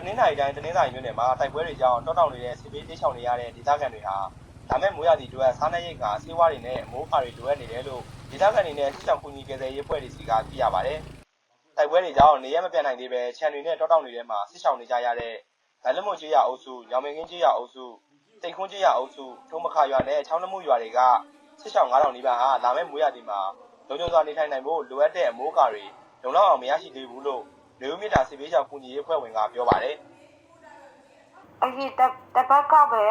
တနင်္လာရီတိုင်းတနင်္လာရီမြို့နယ်မှာတိုက်ပွဲတွေကြောင့်တောတောင်နေတဲ့စစ်ပေးတိချောင်နေရတဲ့ဒေသခံတွေဟာဒါမဲ့မိုးရသည့်အတွက်စားနပ်ရိက္ခာဆေးဝါးတွေနဲ့အမိုးခါတွေလိုအပ်နေတယ်လို့ဒေသခံတွေနဲ့စစ်ဆောင်ကူညီကယ်ဆယ်ရေးအဖွဲ့တွေစီကသိရပါတယ်။တိုက်ပွဲတွေကြောင့်နေရမပြတ်နိုင်သေးပဲခြံတွေနဲ့တောတောင်တွေထဲမှာစစ်ဆောင်နေကြရတဲ့ဗလမွန်ကျေးရအုပ်စု၊ညောင်မင်းကင်းကျေးရအုပ်စု၊တိတ်ခွန်းကျေးရအုပ်စု၊ထုံမခါရွာနဲ့ချောင်းနှမှုရွာတွေကစစ်ဆောင်9000နီးပါးဟာလာမဲ့မိုးရသည့်မှာလုံခြုံစွာနေထိုင်နိုင်ဖို့လိုအပ်တဲ့အမိုးကာတွေလုံလောက်အောင်မရရှိသေးဘူးလို့ နေဦးမြစ်တာစစ်ပေးချောင်ကူညီရေးအဖွဲ့ဝင်ကပြောပါတယ်။အဲ့ဒီတတပတ်ကပဲ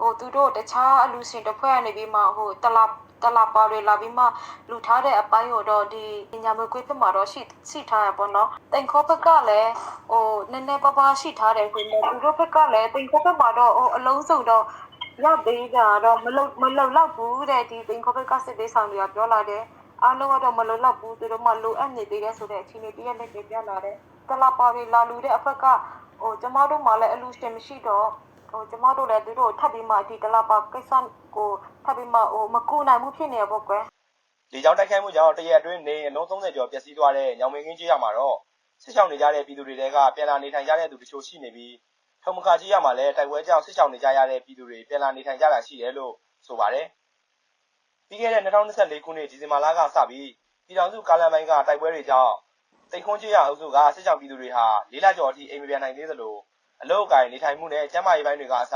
ဟိုသူတို့တခြားအလူရှင်တစ်ဖွဲ့ကနေပြီးမှဟိုတလာတလာပါတွေလာပြီးမှလူထားတဲ့အပိုင်းကိုတော့ဒီညာမကွေးဘက်မှာတော့ရှိရှိထားရပေါ့နော်တိန်ခေါဘက်ကလည်းဟိုနည်းနည်းပါးပါးရှိထားတယ်ဆိုတော့သူတို့ဘက်ကလည်းတိန်ခေါဘက်မှာတော့ဟိုအလုံးစုံတော့ရသေးတာတော့မလုံမလုံလောက်ဘူးတဲ့ဒီတိန်ခေါဘက်ကစစ်သေးဆောင်တွေကပြောလာတယ်အားလုံးကတော့မလုံလောက်ဘူးသူတို့မှလိုအပ်နေသေးတယ်ဆိုတဲ့အခြေအနေတရက်နဲ့ပြလာတယ် တလာပါတွေလာလူတဲ့အဖက်ကဟိုကျမတို့မှလည်းအလူရှင်မရှိတော့ဟိုကျမတို့လည်းသူတို့ထပ်ပြီးမှဒီတလာပါကိစ္စကိုထပ်ပြီးမှဟိုမကူနိုင်မှုဖြစ်နေရပေါ့ကွယ်လေကြောင်းတိုက်ခိုက်မှုကြောင့်တရက်အတွင်းနေအလုံး30ကျော်ပျက်စီးသွားတဲ့ညောင်မင်းကင်းကြီးရမှာတော့စစ်ဆောင်နေကြတဲ့ပြည်သူတွေတဲကပြန်လာနေထိုင်ကြတဲ့သူတချို့ရှိနေပြီးထုံမခါကြီးရမှာလည်းတိုက်ပွဲကြောင့်စစ်ဆောင်နေကြရတဲ့ပြည်သူတွေပြန်လာနေထိုင်ကြတာရှိတယ်လို့ဆိုပါတယ်။ပြီးခဲ့တဲ့2024ခုနှစ်ဒီဇင်ဘာလကစပြီးပြည်ထောင်စုကာလန်ပိုင်းကတိုက်ပွဲတွေကြောင့် တိတ်ခွန်းကြီးရအုပ်စုကစစ်ဆောင်ပြည်သူတွေဟာလေးလကျော်အထိအိမ်မပြန်နိုင်သေးသလိုအလုတ်အကင်နေထိုင်မှုနဲ့ကျန်းမာရေးပိုင်းတွေကအစ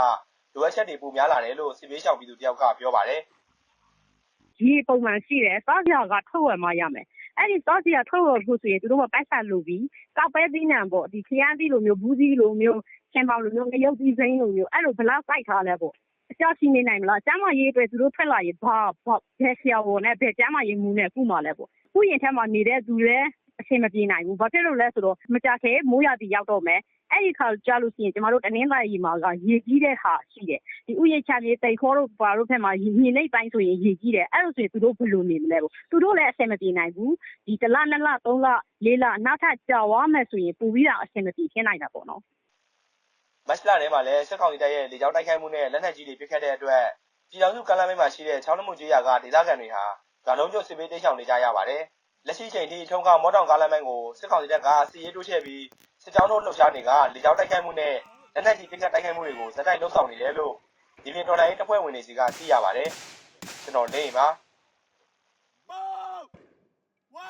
လိုအပ်ချက်တွေပိုများလာတယ်လို့စစ်ပေးရှောင်ပြည်သူတယောက်ကပြောပါတယ်။ဒီပုံမှန်ရှိတယ်စောက်စရာကထုတ်ဝယ်မှရမယ်အဲ့ဒီစောက်စရာထုတ်ဝယ်ဖို့ဆိုရင်သူတို့ကပိုက်ဆံလိုပြီးကောက်ပဲသီးနှံပေါ့ဒီခရမ်းသီးလိုမျိုးဘူးသီးလိုမျိုးချင်ပေါင်လိုမျိုးငရုတ်သီးစိမ်းလိုမျိုးအဲ့လိုဘလောက်စိုက်ထားလဲပေါ့အကျော်ရှိနေနိုင်မလားကျမ်းမာရေးအတွက်သူတို့ထွက်လာရင်ဘာဘာဘယ်ဆရာဝန်နဲ့ဘယ်ကျမ်းမာရေးမှုနဲ့ကုမှလဲပေါ့ခုရင်ထက်မှနေတဲ့သူလည်း အဆင်မပြေနိုင်ဘူးဘာဖြစ်လို့လဲဆိုတော့မကြခဲမိုးရသည်ရောက်တော့မယ်အဲ့ဒီခါကြာလို့ရှိရင်ကျမတို့တနင်္လာရီမှာကရေကြီးတဲ့ဟာရှိတယ်ဒီဥယျာဉ်ချမြေတိတ်ခေါ်တို့ဘာတို့ဖက်မှာမြေနိမ့်ပိုင်းဆိုရင်ရေကြီးတယ်အဲ့လိုဆိုရင်သူတို့ဘယ်လိုနေမလဲပေါ့သူတို့လည်းအဆင်မပြေနိုင်ဘူးဒီတစ်လနှစ်လသုံးလလေးလနောက်ထပ်ကြာသွားမယ်ဆိုရင်ပူပြီးတော့အဆင်မပြေဖြစ်နိုင်တာပေါ့နော်မတ်လထဲမှာလည်းစစ်ကောင်စီတပ်ရဲ့လေကြောင်းတိုက်ခိုက်မှုနဲ့လက်နက်ကြီးတွေပစ်ခတ်တဲ့အတွက်ပြည်ထောင်စုကမ်းလှမ်းမိတ်မှာရှိတဲ့ချောင်းနှမှုကြီးရာကဒေသခံတွေဟာရွာလုံးကျွတ်စစ်ပေးတိတ်ရှောင်နေကြရပါတယ်။ လက်ရှိချိန်ထိထုံကောင်မော်တောင်ကားလမ်းမိုင်းကိုစစ်ကောင်စီတပ်ကစီရေးတိုးချဲ့ပြီးစစ်ကြောင်းတို့လှုပ်ရှားနေကလေကြောင်းတိုက်ခိုက်မှုနဲ့လက်နက်ကြီးပစ်ခတ်တိုက်ခိုက်မှုတွေကိုဇက်တိုက်လှုပ်ဆောင်နေတယ်လို့ဒီပြင်တော်လိုင်းတပ်ဖွဲ့ဝင်တွေစီကသိရပါတယ်။ကျွန်တော်နေပါ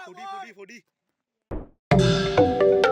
40 40 40